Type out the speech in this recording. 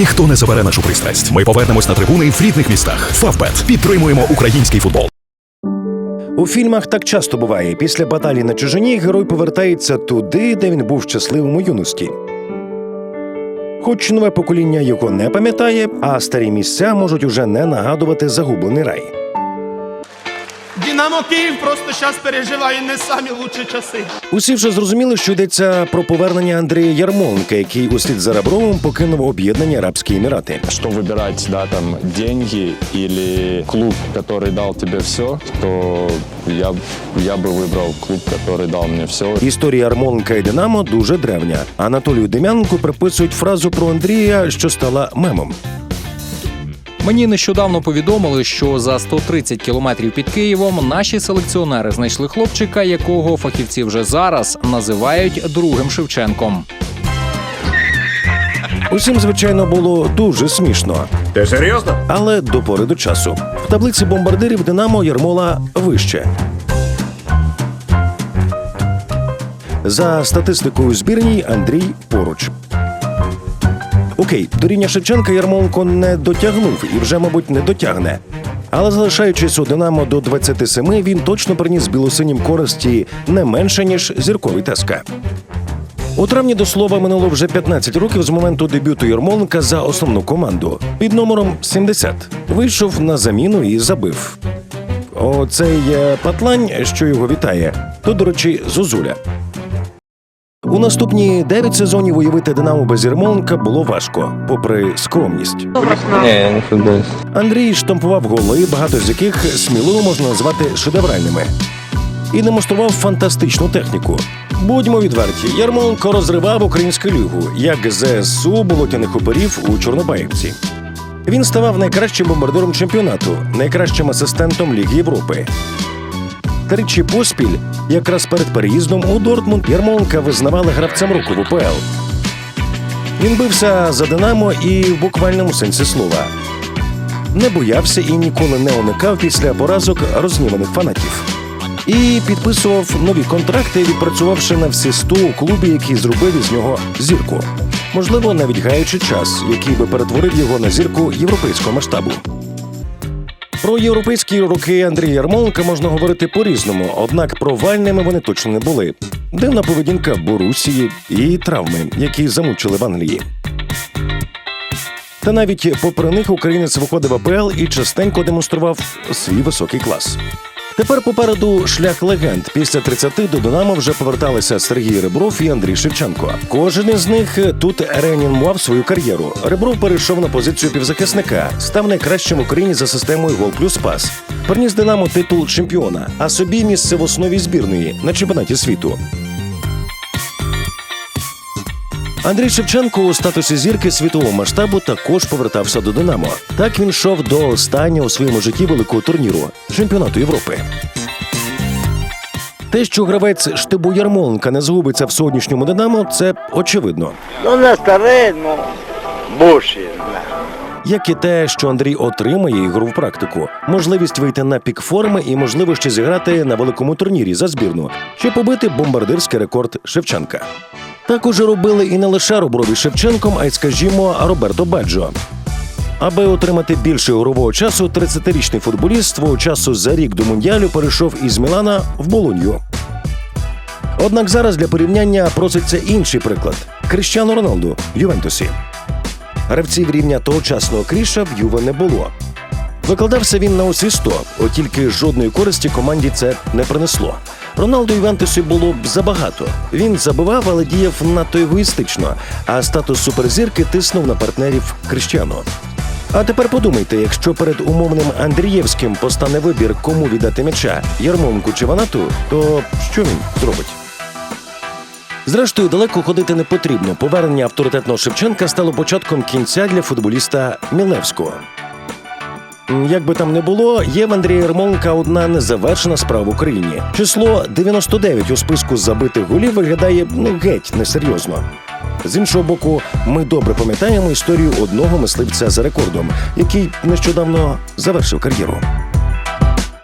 Ніхто не забере нашу пристрасть. Ми повернемось на трибуни в рідних містах. Фавбет підтримуємо український футбол. У фільмах так часто буває. Після баталії на чужині герой повертається туди, де він був щасливим у юності. Хоч нове покоління його не пам'ятає, а старі місця можуть уже не нагадувати загублений рай. Динамо Київ просто зараз переживає не самі лучші часи. Усі вже зрозуміли, що йдеться про повернення Андрія Ярмоленка, який услід за Ребровим покинув об'єднані Арабські Емірати. что выбирать, да, там, деньги или клуб, который дал тебе все, то я, я бы выбрал клуб, который дал мне все. Історія Ярмоленка і Динамо дуже древня. Анатолію Дем'янку приписують фразу про Андрія, що стала мемом. Мені нещодавно повідомили, що за 130 кілометрів під Києвом наші селекціонери знайшли хлопчика, якого фахівці вже зараз називають другим Шевченком. Усім, звичайно, було дуже смішно. Ти серйозно? Але до пори до часу. В таблиці бомбардирів Динамо Ярмола вище. За статистикою збірній Андрій поруч. Окей, до рівня Шевченка Ярмоленко не дотягнув і вже, мабуть, не дотягне. Але залишаючись у Динамо до 27, він точно приніс білосинім користі не менше, ніж зірковий Теска. У травні до слова минуло вже 15 років з моменту дебюту Ярмоленка за основну команду під номером 70. Вийшов на заміну і забив. Оцей е, патлань, що його вітає, то, до речі, Зозуля. У наступні 9 сезонів уявити Динамо без Ярмоленка було важко, попри скромність. Я не. Андрій штампував голи, багато з яких сміливо можна назвати шедевральними. І демонстрував фантастичну техніку. Будьмо відверті, Ярмоленко розривав українську лігу, як ЗСУ болотяних оперів у Чорнобаївці. Він ставав найкращим бомбардиром чемпіонату, найкращим асистентом Ліги Європи. Тричі поспіль, якраз перед переїздом у Дортмунд, Ярмоленка визнавали гравцем року в УПЛ. Він бився за Динамо і в буквальному сенсі слова. Не боявся і ніколи не уникав після поразок розгніваних фанатів. І підписував нові контракти, відпрацювавши на всі 100 у клубі, який зробив із нього зірку. Можливо, навіть гаючи час, який би перетворив його на зірку європейського масштабу. Про європейські роки Андрія Ярмоленка можна говорити по-різному, однак провальними вони точно не були. Дивна поведінка Борусії і травми, які замучили в Англії. Та навіть попри них українець виходив АПЛ і частенько демонстрував свій високий клас. Тепер попереду шлях легенд. Після 30 до Динамо вже поверталися Сергій Ребров і Андрій Шевченко. Кожен із них тут реанімував свою кар'єру. Ребров перейшов на позицію півзахисника, став найкращим в Україні за системою гол плюс пас. Приніс Динамо титул чемпіона, а собі місце в основі збірної на чемпіонаті світу. Андрій Шевченко у статусі зірки світового масштабу також повертався до Динамо. Так він йшов до останнього у своєму житті великого турніру чемпіонату Європи. Те, що гравець штибу Ярмоленка не згубиться в сьогоднішньому Динамо, це очевидно. Ну, не старий, ну, буші. Як і те, що Андрій отримає ігру в практику, можливість вийти на пік форми і можливо ще зіграти на великому турнірі за збірну чи побити бомбардирський рекорд Шевченка. Так уже робили і не лише Руброві Шевченком, а й, скажімо, Роберто Баджо. Аби отримати більше ігрового часу, 30-річний футболіст свого часу за рік до мундіалю перейшов із Мілана в Болонью. Однак зараз для порівняння проситься інший приклад Кріщану Роналду в Ювентусі. Гравців рівня тогочасного кріша в Юве не було. Викладався він на усі 100, от тільки жодної користі команді це не принесло. Роналду Ювентусі було б забагато. Він забивав, але діяв надто егоїстично, а статус суперзірки тиснув на партнерів Кріщану. А тепер подумайте, якщо перед умовним Андрієвським постане вибір, кому віддати м'яча Ярмонку чи Ванату, то що він зробить? Зрештою, далеко ходити не потрібно. Повернення авторитетного Шевченка стало початком кінця для футболіста Мілевського. Як би там не було, є в Андрія Ярмоленка одна незавершена справа в Україні. Число 99 у списку забитих голів виглядає ну геть несерйозно. З іншого боку, ми добре пам'ятаємо історію одного мисливця за рекордом, який нещодавно завершив кар'єру.